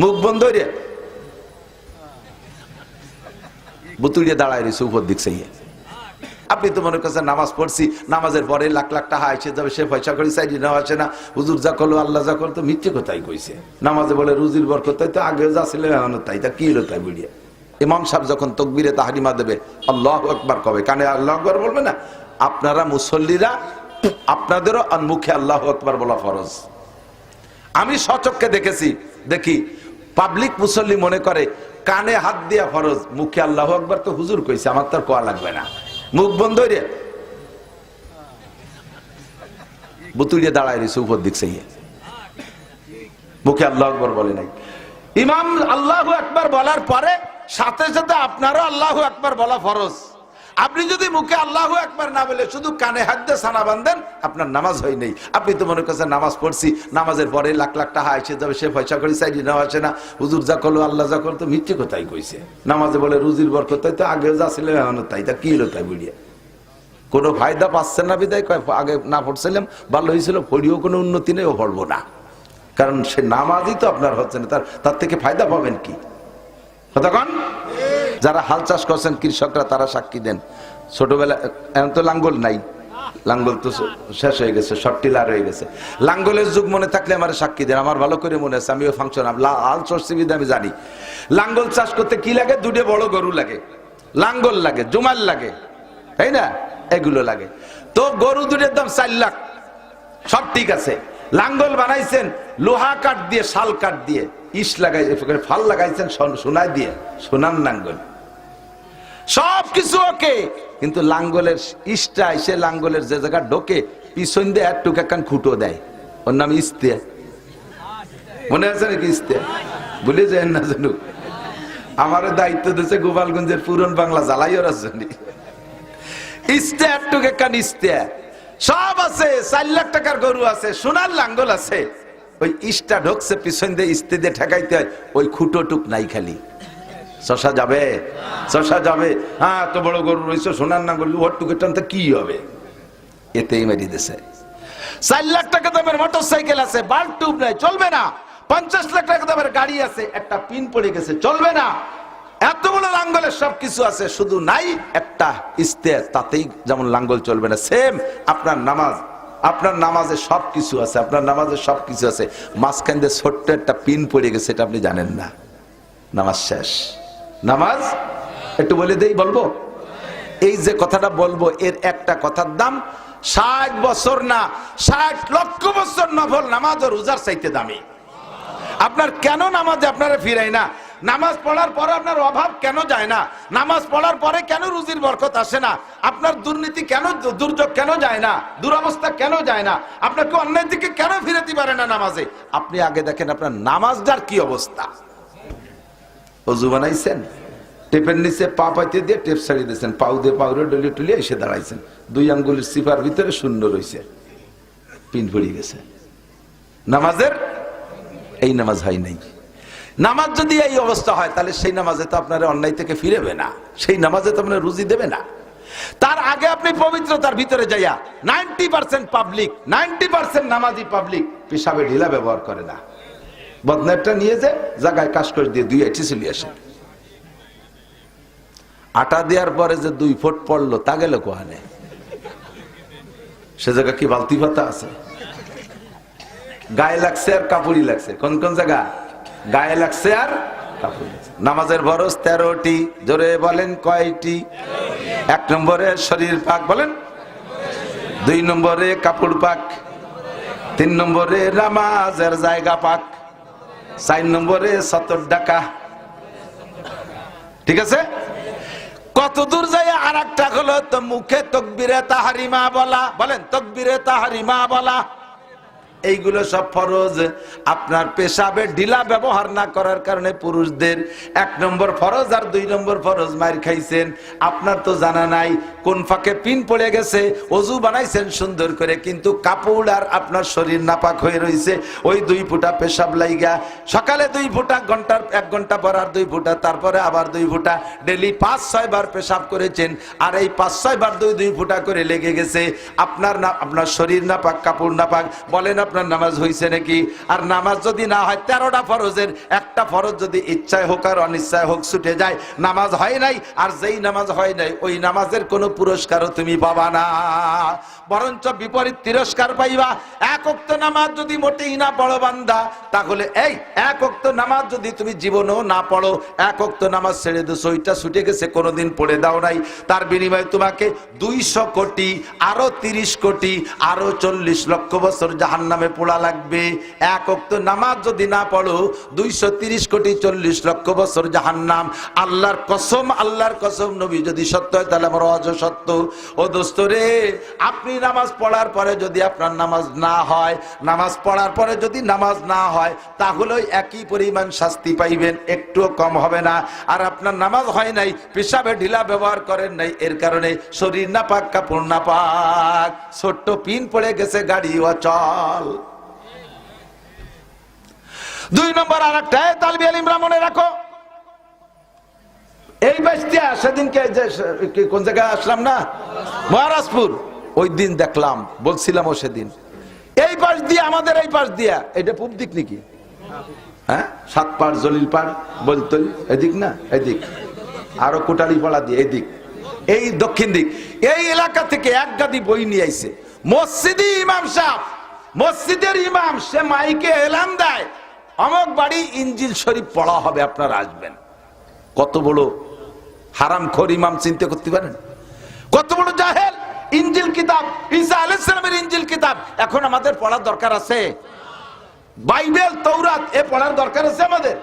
মুখ বন্ধ হইরে। বুতুড়িয়ে দাঁড়ায় রয়েছে উপর দিক সেই আপনি তো মনে করছেন নামাজ পড়ছি, নামাজের পরে লাখ লাখ টাকা আসে যাবে, সে পয়সা করে চাইলি নেওয়া আসে না। হুজুর যা করল, আল্লাহ যা করল মিথ্যে কোথায় কইছে। নামাজে বলে রুজির বরকত, তাই তো আগে যা ছিল এখনও তাই, তা কি হলো তাই বুড়িয়ে? ইমাম সাহেব যখন তকবিরে তাহারিমা দেবে, আল্লাহ আকবার কবে? কানে আল্লাহ আকবার বলবে না? আপনারা মুসল্লিরা, আপনাদেরও মুখে আল্লাহ আকবার বলা ফরজ। আমি সচককে দেখেছি, দেখি পাবলিক মুসল্লি মনে করে, কানে হাত দিয়া ফরজ, মুখে আল্লাহ আকবার তো হুজুর কইছে, আমার তো আর কোয়া লাগবে না। মুখ বন্ধ রে বুতুড়িয়ে দাঁড়ায় রয়েছে উপর দিক সেই মুখে আল্লাহ আকবর বলে নাই। ইমাম আল্লাহ আকবার বলার পরে, সাথে সাথে আপনারও আল্লাহ আকবার বলা ফরজ। আপনি যদি মুখে আল্লাহ একবার না বলে শুধু কানে হাত দিয়ে সানা বান্ধেন আপনার নামাজ হয় নেই। আপনি তো মনে করছেন নামাজ পড়ছি, নামাজের পরে লাখ লাখ টাকা আসে যাবে, সে পয়সা করে চাইলি নেওয়া আসে না। হুজুর যা করল, আল্লাহ যা করল, তো মিথ্যে কোথায় কইছে। নামাজে বলে রুজির বরকত তো আগে যা ছিল এখনও তাই, তা কি হলো তাই বুড়িয়া কোনো ফায়দা পাচ্ছেন না বিদায়? আগে না পড়ছিলাম, ভালো হয়েছিল, পড়িও কোনো উন্নতি নেই, ও পড়ব না। কারণ সে নামাজই তো আপনার হচ্ছে না, তার তার থেকে ফায়দা পাবেন কি? কতক্ষণ যারা হাল চাষ করছেন কৃষকরা তারা সাক্ষী দেন। ছোটবেলা এখন তো লাঙ্গল নাই। লাঙ্গল তো শেষ হয়ে গেছে শর্ট টিলার হয়ে গেছে। লাঙ্গলের যুগ মনে থাকলে আমার সাক্ষী দেন, আমার ভালো করে মনে আছে, আমিও ফাংশন হাল চর্চি বিদ্যা আমি জানি। লাঙ্গল চাষ করতে কি লাগে? দুটো বড় গরু লাগে। লাঙ্গল লাগে জুমাল লাগে, তাই না? এগুলো লাগে। তো গরু দুটোর দাম চার লাখ। সব ঠিক আছে। লাঙ্গল বানাইছেন, লোহা কাঠ দিয়ে, শাল কাঠ দিয়ে, ইস লাগাই ফাল লাগাইছেন সোন- দিয়ে, সোনার লাঙ্গল। সব কিছু ওকে। কিন্তু লাঙ্গলের ইস্টা সে লাঙ্গলের যে জায়গা ঢোকে, পিছন দিয়ে এক টুক একখান খুঁটো দেয়। ওর নাম ইস্তে। মনে আছে নাকি ইস্তে? ভুলে যায় না জানুক। আমার দায়িত্ব দিয়েছে গোপালগঞ্জের পুরন বাংলা জ্বালাইও রাজধানী ইস্তে, এক টুক একখান ইস্তে। সব আছে, চার লাখ টাকার গরু আছে, সোনার লাঙ্গল আছে। ওই ইস্টা ঢোকছে, পিছন দিয়ে ইস্তে দিয়ে ঠেকাইতে হয়। ওই খুঁটো টুক নাই খালি। শশা যাবে? শশা যাবে। হ্যাঁ এত বড় গরু রয়েছে, সোনার না গরু ওর টুকে টানতে কি হবে? এতেই মেরি দেশে চার লাখ টাকা দামের মোটর সাইকেল আছে, বাল্ব টিউব নাই, চলবে না। পঞ্চাশ লাখ টাকা দামের গাড়ি আছে, একটা পিন পড়ে গেছে, চলবে না। এত বড় লাঙ্গলের সব কিছু আছে, শুধু নাই, একটা ইস্তে, তাতেই যেমন লাঙ্গল চলবে না, সেম আপনার নামাজ, আপনার নামাজে সব কিছু আছে, আপনার নামাজে সব কিছু আছে। মাঝখান দিয়ে ছোট্ট একটা পিন পড়ে গেছে, এটা আপনি জানেন না। নামাজ শেষ। নামাজ একটু বলে দেই, বলব? এই যে কথাটা বলব, এর একটা কথার দাম ষাট বছর না, ষাট লক্ষ বছর নফল নামাজ ও রোজার চাইতে দামি। আপনার কেন নামাজে আপনারা ফিরাই না? নামাজ পড়ার পরে আপনার অভাব কেন যায় না? নামাজ পড়ার পরে কেন রুজির বরকত আসে না? আপনার দুর্নীতি কেন, দুর্যোগ কেন যায় না? দুরবস্থা কেন যায় না? আপনাকে অন্যের দিকে কেন ফিরাতে পারে না নামাজে? আপনি আগে দেখেন আপনার নামাজটার কি অবস্থা। অজু বানাইছেন? টেপের নিচে পা পাইতে দিয়ে টেপ ছাড়িয়ে দিয়েছেন। পাউ দিয়ে পাউরে ডলিয়ে টলিয়ে এসে দাঁড়াইছেন। দুই আঙ্গুলের সিপার ভিতরে শূন্য রয়েছে পিন পড়ে গেছে। নামাজের? এই নামাজ হয় নাই। নামাজ যদি এই অবস্থা হয়, তাহলে সেই নামাজে তো আপনার অন্যায় থেকে ফিরেবে না। সেই নামাজে তো আপনার রুজি দেবে না। তার আগে আপনি পবিত্রতার ভিতরে যাইয়া ninety percent public, ninety percent নামাজি পাবলিক পেশাবে ঢিলা ব্যবহার করে না। বদনারটা নিয়ে যে জায়গায় কাজ করে দিয়ে দুই এটি চলে আসে আটা দেওয়ার পরে যে দুই ফুট পড়ল, তা গেল কোহানে? সে জায়গা কি বালতি পাতা আছে? গায়ে লাগছে আর কাপড়ই লাগছে। কোন কোন জায়গা? গায়ে লাগছে আর কাপড় নামাজের বরস তেরোটি, জোরে বলেন কয়টি? এক নম্বরে শরীর পাক, বলেন? দুই নম্বরে কাপড় পাক, তিন নম্বরে নামাজের জায়গা পাক, চার নম্বরে সতর ডাকা। ঠিক আছে? কত যায় আর একটা হলো তো মুখে তকবিরে তাহারিমা বলা। বলেন তকবিরে তাহারিমা বলা। এইগুলো সব ফরজ। আপনার পেশাবে ঢিলা ব্যবহার না করার কারণে পুরুষদের এক নম্বর ফরজ আর দুই নম্বর ফরজ মার খাইছেন। আপনার তো জানা নাই, কোন ফাঁকে পিন পড়ে গেছে, অজু বানাইছেন সুন্দর করে, কিন্তু কাপড় আর আপনার শরীর নাপাক হয়ে রয়েছে ওই দুই ফুটা পেশাব লাইগা, সকালে দুই ফুটা, ঘণ্টার এক ঘণ্টা পর আর দুই ফুটা, তারপরে আবার দুই ফুটা। ডেলি পাঁচ, ছয় বার পেশাব করেছেন, আর এই পাঁচ, ছয় বার দুই দুই ফুটা করে লেগে গেছে। আপনার না, আপনার শরীর নাপাক, কাপড় নাপাক, বলেন আপনার নামাজ হয়েছে নাকি? আর নামাজ যদি না হয়, তেরোটা ফরজের, একটা ফরজ যদি ইচ্ছায় হোক আর অনিচ্ছায় হোক ছুটে যায়, নামাজ হয় নাই, আর যেই নামাজ হয় নাই, ওই নামাজের কোনো পুরস্কারও তুমি পাবা না। বরঞ্চ বিপরীত তিরস্কার পাইবা। এক অক্ত নামাজ যদি মোটেই না পড়ো বান্দা, তাহলে এই এক অক্ত নামাজ যদি তুমি জীবনেও না পড়ো, এক অক্ত নামাজ ছেড়ে দিছো, ওইটা ছুটে গেছে, কোনোদিন পড়ে দাও নাই। তার বিনিময়ে তোমাকে দুইশো কোটি, আরও তিরিশ কোটি, আরও চল্লিশ লক্ষ বছর জাহান নামে পোড়া লাগবে। এক অক্ত নামাজ যদি না পড়ো, দুইশো তিরিশ কোটি, চল্লিশ লক্ষ বছর জাহান নাম আল্লাহর কসম আল্লাহর কসম, নবী যদি সত্য হয়, তাহলে আমার অজ সত্য। ও দোস্ত রে, আপনি নামাজ পড়ার পরে যদি আপনার নামাজ না হয়, নামাজ পড়ার পরে যদি নামাজ না হয় তাহলে একই পরিমাণ শাস্তি পাইবেন, একটুও কম হবে না। আর আপনার নামাজ হয় নাই, পেশাবে ঢিলা ব্যবহার করেন নাই, এর কারণে শরীর না পাক কাপড় না পাক ছোট্ট পিন পড়ে গেছে, গাড়ি অচল। দুই নম্বর আর একটা তালবি আলিমরা মনে রাখো। এই বাসতিয়া সেদিনকে যে কোন জায়গায় আসলাম না? মহারাজপুর। ওই দিন দেখলাম, বলছিলাম ও সেদিন, এই পাশ দিয়ে, আমাদের এই পাশ দিয়া। এটা পূব দিক নাকি? হ্যাঁ? সাত পাড় জলিল পাড় বলতল এদিক না? এদিক। আরও কোটালি পাড়া দিয়ে, এদিক। এই দক্ষিণ দিক। এই এলাকা থেকে এক গাদি বই নিয়ে আইছে। মসজিদি ইমাম সাহ, মসজিদের ইমাম, সে মাইকে এলান দেয়। অমক বাড়ি ইঞ্জিল শরীফ পড়া হবে, আপনারা আসবেন। কত বড় হারাম খোর ইমাম চিন্তা করতে পারেন? কত বড় জাহেল ইঞ্জিল কিতাব, ঈসা আলাইহিসসালামের ইঞ্জিল কিতাব। এখন আমাদের পড়ার দরকার আছে। বাইবেল তৌরাত এ পড়ার দরকার আছে আমাদের।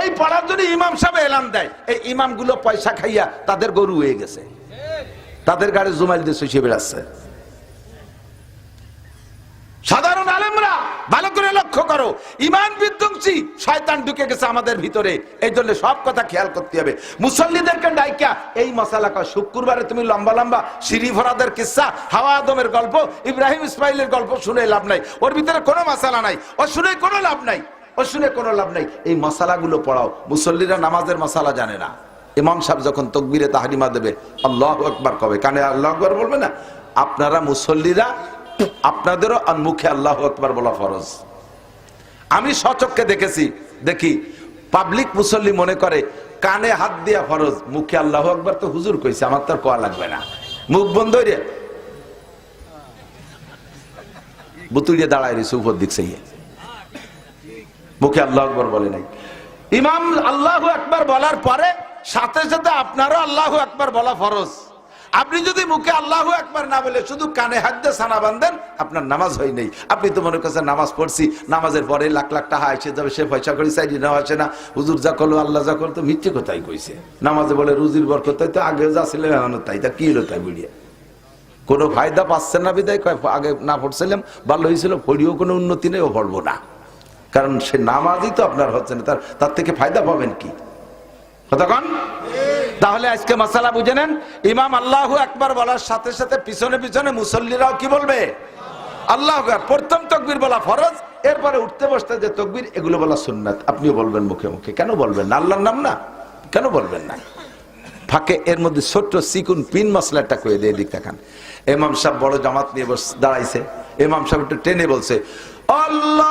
এই পড়ার জন্য ইমাম সাহেব এলান দেয়। এই ইমামগুলো পয়সা খাইয়া তাদের গরু হয়ে গেছে। তাদের গাড়ি জুমাইল দিয়ে শুষিয়ে বেড়াচ্ছে সাধারণ আলেমরা করে লক্ষ্য করো। ইমান বিধ্বংসী। শয়তান ঢুকে গেছে আমাদের ভিতরে। এই জন্য সব কথা খেয়াল করতে হবে। মুসল্লিদেরকে ডাইকা, এই মশালা কয়, শুক্রবারে তুমি লম্বা লম্বা সিঁড়ি ভরাদের কিসা, হাওয়া আদমের গল্প, ইব্রাহিম ইসমাইলের গল্প শুনে লাভ নাই। ওর ভিতরে কোনো মশালা নাই। ও শুনে কোনো লাভ নাই। ও শুনে কোনো লাভ নাই। এই মশালাগুলো পড়াও। মুসল্লিরা নামাজের মশালা জানে না। ইমাম সাহেব যখন তকবিরে তাহারিমা দেবে, আল্লাহ আকবার কবে? কানে আল্লাহ আকবার বলবে না? আপনারা মুসল্লিরা, আপনাদেরও মুখে আল্লাহ আকবার বলা ফরজ। আমি সচককে দেখেছি। দেখি পাবলিক মুসল্লি মনে করে, কানে হাত দিয়া ফরজ, মুখে আল্লাহ আকবার তো হুজুর কইছে, আমার তো কোয়া লাগবে না। মুখ বন্ধ রে বুতুড়িয়ে দাঁড়ায় রয়েছে উপর দিক সেই মুখে আল্লাহ আকবর বলে নাই। ইমাম আল্লাহ আকবার বলার পরে, সাথে সাথে আপনারও আল্লাহ আকবার বলা ফরজ। আপনি যদি মুখে আল্লাহ একবার না বলে শুধু কানে হাত দিয়ে সানা বান্ধেন আপনার নামাজ হয় নেই। আপনি তো মনে করছেন নামাজ পড়ছি, নামাজের পরে লাখ লাখ টাকা এসে যাবে, সে পয়সা করে চাইলি নেওয়া আসে না। হুজুর যা করল, আল্লাহ যা করল মিথ্যে কোথায় কইছে। নামাজে বলে রুজির বরকত, তাই তো আগে যা ছিল এখনও তাই, তা কি হলো তাই বিড়িয়ে? কোনো ফায়দা পাচ্ছেন না বিদায়? আগে না পড়ছিলাম, ভালো হয়েছিল, পড়িও কোনো উন্নতি নেই, ও পড়ব না। কারণ সে নামাজই তো আপনার হচ্ছে না, তার তার থেকে ফায়দা পাবেন কি? কতক্ষণ তাহলে আজকে মশালা বুঝে নেন। ইমাম আল্লাহ একবার বলার সাথে সাথে পিছনে পিছনে মুসল্লিরাও কি বলবে? আল্লাহ প্রথম তকবির বলা ফরজ, এরপরে উঠতে বসতে যে তকবির, এগুলো বলা সুন্নাত। আপনিও বলবেন মুখে মুখে। কেন বলবেন না? আল্লাহর নাম না? কেন বলবেন না? ফাঁকে এর মধ্যে ছোট্ট সিকুন পিন মশলাটা করে দিয়ে দিক দেখান এমাম সাহেব বড় জামাত নিয়ে বস, দাঁড়াইছে। এমাম সাহেব একটু টেনে বলছে, আল্লাহ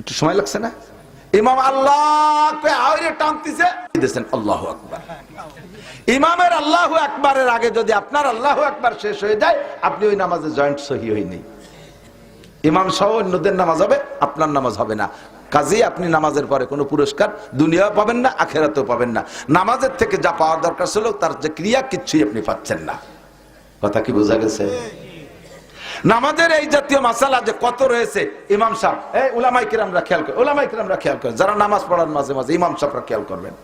একটু সময় লাগছে না? ইমাম আল্লাহ আওরে টানতেছে। দিয়েছেন আল্লাহ আকবার। ইমামের আল্লাহ আকবারের আগে যদি আপনার আল্লাহ আকবার শেষ হয়ে যায়, আপনি ওই নামাজে জয়েন্ট সহি হয়নি ইমাম সহ অন্যদের নামাজ হবে, আপনার নামাজ হবে না। কাজেই আপনি নামাজের পরে কোনো পুরস্কার দুনিয়া পাবেন না, আখেরাতেও পাবেন না। নামাজের থেকে যা পাওয়ার দরকার ছিল, তার যে ক্রিয়া, কিচ্ছুই আপনি পাচ্ছেন না। কথা কি বোঝা গেছে? নামাজের এই জাতীয় মাসালা যে কত রয়েছে, ইমাম সাহেব, এই উলামাই কিরামরা খেয়াল করে উলামাই কিরামরা খেয়াল করে, যারা নামাজ পড়ার মাঝে মাঝে, ইমাম সাহেবরা খেয়াল করবেন।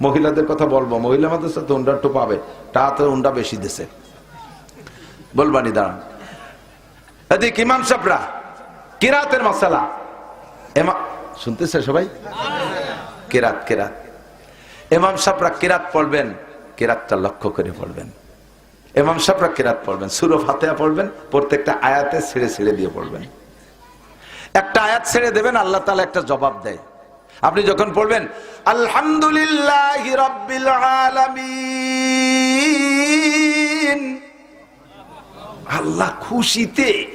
মহিলাদের কথা বলব, মহিলা মাদের সাথে উন্ডা একটু পাবে তাতে উন্ডা বেশি দেশে বলবানি দাঁড়ান। এদিক ইমাম সাহেবরা, কিরাতের মশালা এমা শুনতেছে সবাই? কেরাত কেরাত। এমাম সাহরা কিরাত পড়বেন, কিরাতটা লক্ষ্য করে পড়বেন। এমাম সাহরা কিরাত পড়বেন, সুরো ফাতেহা পড়বেন, প্রত্যেকটা আয়াতে ছেড়ে ছেড়ে দিয়ে পড়বেন। একটা আয়াত ছেড়ে দেবেন, আল্লাহ তালা একটা জবাব দেয়। আপনি যখন পড়বেন, আলহামদুলিল্লাহ রব্বিল আলামিন আল্লাহ খুশিতে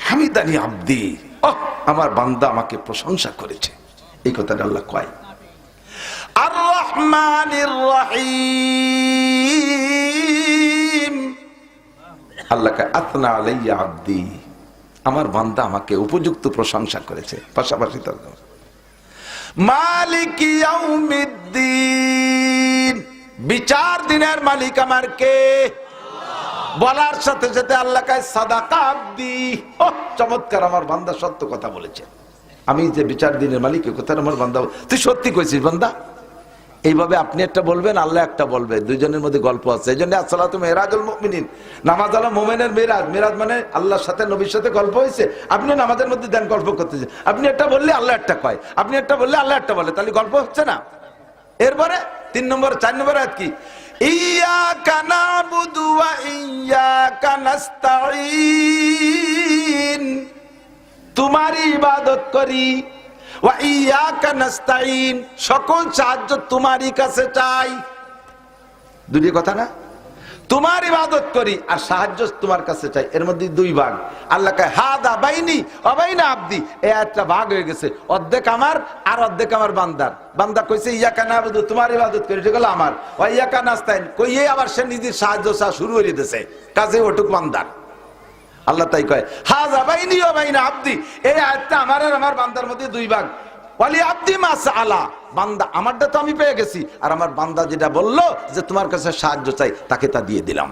হামিদানি আব্দি ও আমার বান্দা আমাকে প্রশংসা করেছে। এই কথাটা আল্লাহ কয়। আর রহমানির রহিম আল্লাহকে, আতনা আলাইয়া আব্দি। আমার বান্দা আমাকে উপযুক্ত প্রশংসা করেছে, পাশাপাশি তার মালিক বিচার দিনের মালিক আমার কে? বলার সাথে সাথে আল্লাহ কায়, সাদাকা আব্দি। ও চমৎকার, আমার বান্দা সত্য কথা বলেছে। আমি যে বিচার দিনের মালিক কথা আমার বান্দা তুই সত্যি কইছিস বান্দা? এইভাবে আপনি একটা বলবেন, আল্লাহ একটা বলবে দুইজনের মধ্যে গল্প আছে। এই জন্য আসসালাম মেয়েরাজুল মুমিনিন। নামাজ আলো মোমেনের মেয়েরাজ মেয়েরাজ মানে আল্লাহর সাথে, নবীর সাথে গল্প হয়েছে। আপনি নামাজের মধ্যে দেন, গল্প করতেছেন। আপনি একটা বললে আল্লাহ একটা কয়। আপনি একটা বললে আল্লাহ একটা বলে। তাহলে গল্প হচ্ছে না। এরপরে তিন নম্বর, চার নম্বর আয়াত কি? ইয়াকা নাবুদু ওয়া ইয়াকা নাস্তাঈন। তোমারই ইবাদত করি সকল সাহায্য তোমারই কাছে চাই। দুটি কথা না? তোমার ইবাদত করি আর সাহায্য তোমার কাছে চাই। এর মধ্যে দুই ভাগ। আল্লাহ কয়, হাদা বাইনি অবাইনা আব্দি। এই একটা ভাগ হয়ে গেছে। অর্ধেক আমার আর অর্ধেক আমার বান্দার। বান্দা কইছে, ইয়াকা না তোমার ইবাদত করি সেগুলো আমার। ও ইয়াকা নাস্তাইন কইয়ে আবার সে নিজের সাহায্য চা শুরু করে দিতেছে। কাজে ওটুক বান্দার। আল্লাহ তাই কয়, হাজা বাইনি ও বাইনা আব্দি। এই আয়াতটা আমার আর আমার বান্দার মধ্যে দুই ভাগ। ওয়ালি আব্দি মাস আলা বান্দা আমারটা তো আমি পেয়ে গেছি। আর আমার বান্দা যেটা বলল যে তোমার কাছে সাহায্য চাই, তাকে তা দিয়ে দিলাম।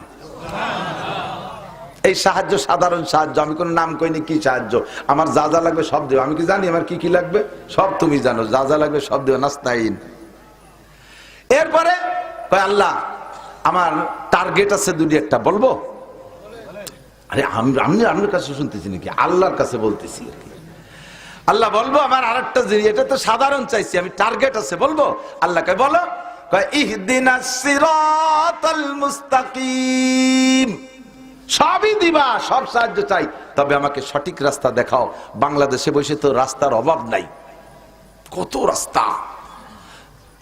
এই সাহায্য, সাধারণ সাহায্য, আমি কোনো নাম কইনি কি সাহায্য। আমার যা যা লাগবে সব দেবো আমি কি জানি আমার কি কি লাগবে? সব তুমি জানো। যা যা লাগবে সব দেবো নাস্তাইন এরপরে আল্লাহ, আমার টার্গেট আছে দুটি একটা বলব? আরে আমি আমি আপনার কাছে শুনতেছি নাকি? আল্লাহর কাছে বলতেছি আর কি। আল্লাহ বলব, আমার আরেকটা জিনিস, এটা তো সাধারণ চাইছি, আমি টার্গেট আছে, বলব? আল্লাহকে বলো? মুস্তাকিম। সবই দিবা, সব সাহায্য চাই। তবে আমাকে সঠিক রাস্তা দেখাও। বাংলাদেশে বসে তো রাস্তার অভাব নাই। কত রাস্তা?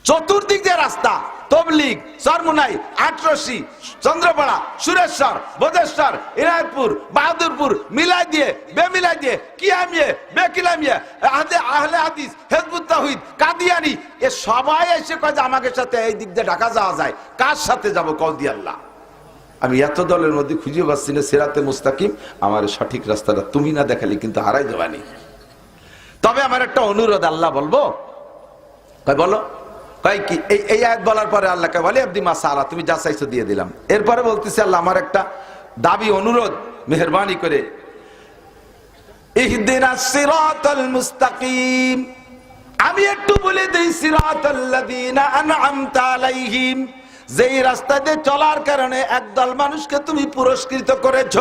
চতুর্দিক দিয়ে রাস্তা। তবলিগ চরমুনাই আটরসি, চন্দ্রপাড়া, সুরেশ্বর বোধেশ্বর ইনায়তপুর, বাহাদুরপুর, মিলাই দিয়ে, বেমিলাই দিয়ে, কিয়ামিয়ে, বেকিলামিয়ে, আহলে হাদিস, হেজবুত তাহিদ কাদিয়ানি, এ সবাই এসে কয় যে আমাকে সাথে এই দিক দিয়ে ঢাকা যাওয়া যায়, কার সাথে যাব কৌদি আল্লাহ। আমি এত দলের মধ্যে খুঁজে পাচ্ছি না, সেরাতে মুস্তাকিম, আমার সঠিক রাস্তাটা তুমি না দেখালে কিন্তু হারাই দেবানি তবে আমার একটা অনুরোধ আল্লাহ বলব বলো? কয় কি, এই এই আয়াত বলার পরে আল্লাহকে বলে, আব্দি মাসা আল্লাহ তুমি যা চাইছো দিয়ে দিলাম। এরপরে বলতেছি আল্লাহ, আমার একটা দাবি, অনুরোধ, মেহরবানি করে। মুস্তাকিম। আমি একটু বলে দেই আলাইহিম। যেই রাস্তা দিয়ে চলার কারণে একদল মানুষকে তুমি পুরস্কৃত করেছ,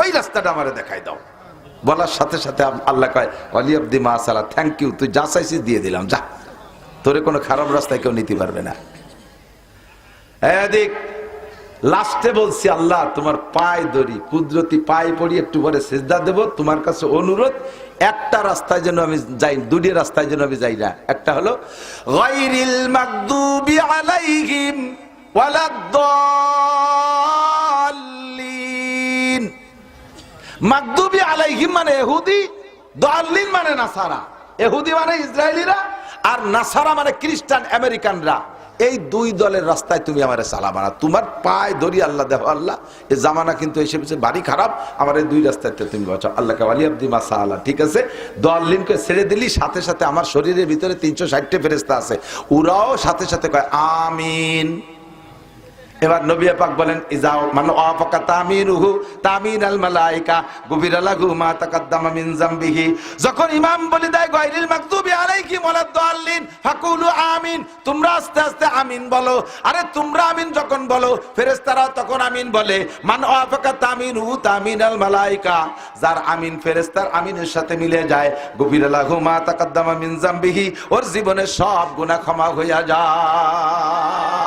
ওই রাস্তাটা আমারে দেখাই দাও। বলার সাথে সাথে আল্লাহ কয়, অলি আব্দি মাসালা থ্যাংক ইউ তুই যা চাইছিস দিয়ে দিলাম, যা। তোরে কোনো খারাপ রাস্তায় কেউ নিতে পারবে না। এদিক, লাস্টে বলছি, আল্লাহ, তোমার পায়ে ধরি, কুদরতি পায়ে পড়ি, একটু পরে সেজদা দেব। তোমার কাছে অনুরোধ, একটা রাস্তায় যেন আমি যাই, দুটি রাস্তায় যেন আমি যাই না। একটা হলো, গায়রিল মাগদুবি আলাইহিম ওয়ালাদ-দাল্লিন। মাকদুবি আলাইহিম মানে এহুদি, দাল্লিন মানে নাসারা। এহুদি মানে ইসরায়েলিরা আর নাসারা মানে খ্রিস্টান আমেরিকানরা। এই দুই দলের রাস্তায় তুমি আমার সালাম আনা তোমার পায়ে ধরি আল্লাহ দেহ আল্লাহ। এ জামানা কিন্তু এসে পেছে বাড়ি খারাপ, আমার এই দুই রাস্তায় তুমি বাঁচাও। আল্লাহ কাবালি আব্দি মাসা আল্লাহ ঠিক আছে? দলিনকে ছেড়ে দিলি, সাথে সাথে আমার শরীরের ভিতরে তিনশো ষাটটি ফেরেস্তা আছে। ওরাও সাথে সাথে কয়, আমিন। এবার নবী পাক বলেন ইজাও মানে আফাকা তামিনুহু তামিন আল মালাইকা, গুবির লাহু মা মিন জামবিহি। যখন ইমাম বলে দেয় ফাকুলু আমিন। তোমরা আস্তে আস্তে আমিন বলো। আরে তোমরা আমিন যখন বলো ফেরেশতারা তখন আমিন বলে। মান আফাকা তামিনুহু তামিন আল মালাইকা। যার আমিন ফেরেশতার আমিনের সাথে মিলে যায়, গুবির লাহু মা তাকাদ্দামা মিন জামবিহি। ওর জীবনের সব গুনাহ ক্ষমা হইয়া যায়।